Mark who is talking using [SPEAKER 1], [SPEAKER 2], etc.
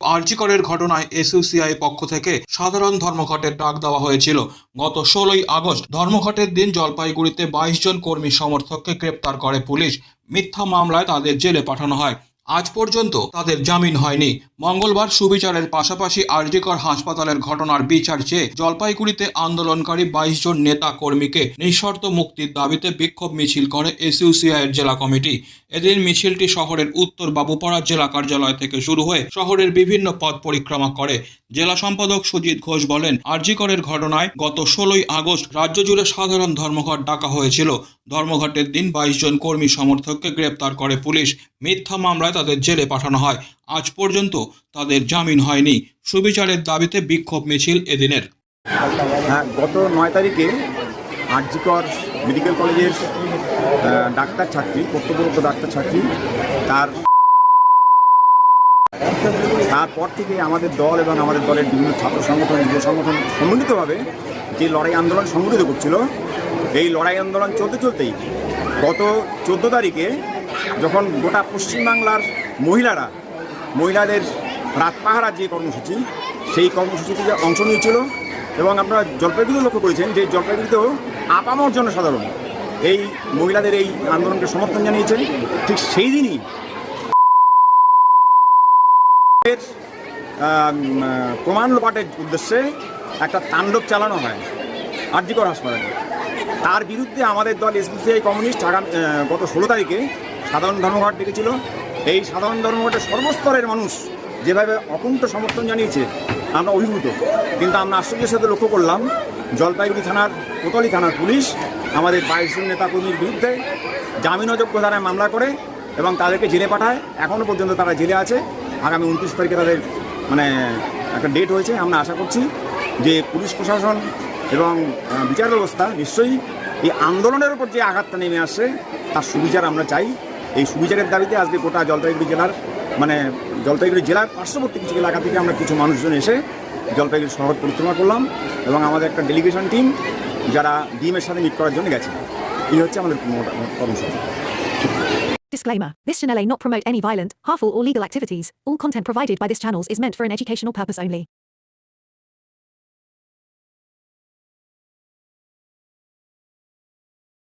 [SPEAKER 1] আরজিকরের ঘটনায় এসইউসিআই পক্ষ থেকে সাধারণ ধর্মঘটের ডাক দেওয়া হয়েছিল। গত ষোলোই আগস্ট ধর্মঘটের দিন জলপাইগুড়িতে বাইশ জন কর্মী সমর্থককে গ্রেপ্তার করে পুলিশ। মিথ্যা মামলায় তাদের জেলে পাঠানো হয়। আজ পর্যন্ত তাদের জামিন হয়নি। মঙ্গলবার সুবিচারের পাশাপাশি আরজিকর হাসপাতালের ঘটনার বিচার চেয়ে জলপাইগুড়িতে আন্দোলনকারী বাইশ জন নেতা কর্মীকে নিঃশর্ত মুক্তির দাবিতে বিক্ষোভ মিছিল করে এসইউসিআই এর জেলা কমিটি। এদিন মিছিলটি শহরের উত্তর বাবুপাড়া জেলা কার্যালয় থেকে শুরু হয়ে শহরের বিভিন্ন পথ পরিক্রমা করে। জেলা সম্পাদক সুজিত ঘোষ বলেন, আরজিকরের ঘটনায় গত ষোলোই আগস্ট রাজ্য জুড়ে সাধারণ ধর্মঘট ডাকা হয়েছিল। ধর্মঘটের দিন বাইশ জন কর্মী সমর্থককে গ্রেপ্তার করে পুলিশ। মিথ্যা মামলায় তাদের জেলে পাঠানো হয়। আজ পর্যন্ত তাদের জামিন হয়নি। সুবিচারের দাবিতে বিক্ষোভ মিছিল এদিনের।
[SPEAKER 2] হ্যাঁ গত নয় তারিখে আরজিকর মেডিকেল কলেজের ডাক্তার ছাত্রী, কর্তব্যরত ডাক্তার ছাত্রী, তার তারপর থেকে আমাদের দল এবং আমাদের দলের বিভিন্ন ছাত্র সংগঠন, যুব সংগঠন সম্মিলিতভাবে যে লড়াই আন্দোলন সংগঠিত করছিল, এই লড়াই আন্দোলন চলতে চলতেই গত চোদ্দ তারিখে যখন গোটা পশ্চিমবাংলার মহিলারা, মহিলাদের রাত পাহারার যে কর্মসূচি, সেই কর্মসূচিতে অংশ নিয়েছিল এবং আপনারা জলপাইগুড়িও লক্ষ্য করেছেন যে জলপাইগুড়িতেও আপামর জনসাধারণ এই মহিলাদের এই আন্দোলনকে সমর্থন জানিয়েছেন। ঠিক সেই দিনই প্রমাণ লোপাটের উদ্দেশ্যে একটা তাণ্ডব চালানো হয় আরজিকর হাসপাতালে। তার বিরুদ্ধে আমাদের দল এসবিসিআই কমিউনিস্ট আগাম গত ষোলো তারিখে সাধারণ ধর্মঘট ডেকেছিল এই সাধারণ ধর্মঘটে সর্বস্তরের মানুষ যেভাবে অকুণ্ঠ সমর্থন জানিয়েছে, আমরা অভিভূত। কিন্তু আমরা আশ্চর্যের সাথে লক্ষ্য করলাম, জলপাইগুড়ি থানার কোতলি থানার পুলিশ আমাদের বাইশ জন নেতাকর্মীর বিরুদ্ধে জামিন অযোগ্য ধারায় মামলা করে এবং তাদেরকে জেলে পাঠায়। এখনও পর্যন্ত তারা জেলে আছে। আগামী উনত্রিশ তারিখে তাদের মানে একটা ডেট হয়েছে। আমরা আশা করছি যে পুলিশ প্রশাসন এবং বিচার ব্যবস্থা নিশ্চয়ই এই আন্দোলনের উপর যে আঘাতটা নেমে আসছে তার সুবিচার আমরা চাই। এই সুবিচারের দাবিতে আজকে গোটা জলপাইগুড়ি জেলার মানে জলপাইগুড়ি জেলার পার্শ্ববর্তী কিছু এলাকা থেকে আমরা কিছু মানুষজন এসে জলপাইগুড়ি শহর পরিক্রমা করলাম এবং আমাদের একটা ডেলিগেশন টিম যারা ডিএমের সাথে মিট করার জন্য গেছে এই হচ্ছে আমাদের কর্মসূচি
[SPEAKER 3] Disclaimer This channel may not promote any violent, harmful, or legal activities. All content provided by this channel is meant for an educational purpose only.